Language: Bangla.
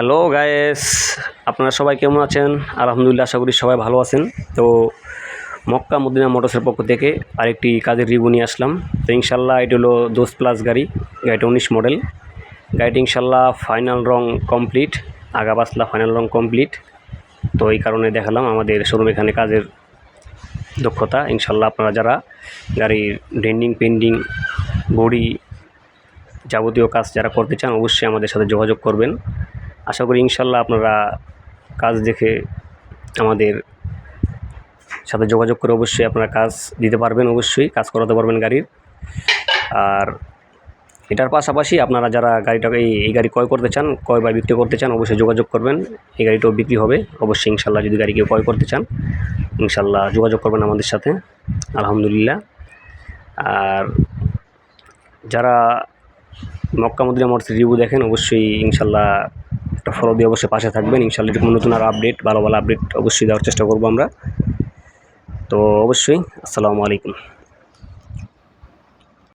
হ্যালো গায়েস, আপনারা সবাই কেমন আছেন? আলহামদুলিল্লাহ, আশা করি সবাই ভালো আছেন। তো মক্কা মদিনা মোটরসের পক্ষ থেকে আরেকটি কাজের রিভিউ নিয়ে আসলাম। তো ইনশাল্লাহ এটি হলো দোস প্লাস গাড়ি, গাড়িটা উনিশ মডেল। গাড়িটি ইনশাল্লাহ ফাইনাল রং কমপ্লিট আগা পাসলা ফাইনাল রং কমপ্লিট। তো এই কারণে দেখালাম আমাদের শোরুম এখানে কাজের দক্ষতা। ইনশাল্লাহ আপনারা যারা গাড়ির ডেন্ডিং, পেন্ডিং, বডি যাবতীয় কাজ যারা করতে চান, অবশ্যই আমাদের সাথে যোগাযোগ করবেন। আশা করি ইনশাল্লাহ আপনারা কাজ দেখে আমাদের সাথে যোগাযোগ করে অবশ্যই আপনারা কাজ দিতে পারবেন, অবশ্যই কাজ করাতে পারবেন গাড়ির। আর এটার পাশাপাশি আপনারা যারা গাড়িটাকে এই গাড়ি ক্রয় করতে চান, ক্রয় বা বিক্রি করতে চান, অবশ্যই যোগাযোগ করবেন। এই গাড়িটাও বিক্রি হবে। অবশ্যই ইনশাল্লাহ যদি গাড়ি কেউ ক্রয় করতে চান, ইনশাল্লাহ যোগাযোগ করবেন আমাদের সাথে। আলহামদুলিল্লাহ। আর যারা মক্কা মদিনা রিভিউ দেখেন, অবশ্যই ইনশাল্লাহ একটা ফলো দিয়ে অবশ্যই পাশে থাকবেন। ইনশাল্লাহ এরকম নতুন আর আপডেট ভালো ভালো আপডেট অবশ্যই দেওয়ার চেষ্টা করব আমরা। তো অবশ্যই, আসসালামু আলাইকুম।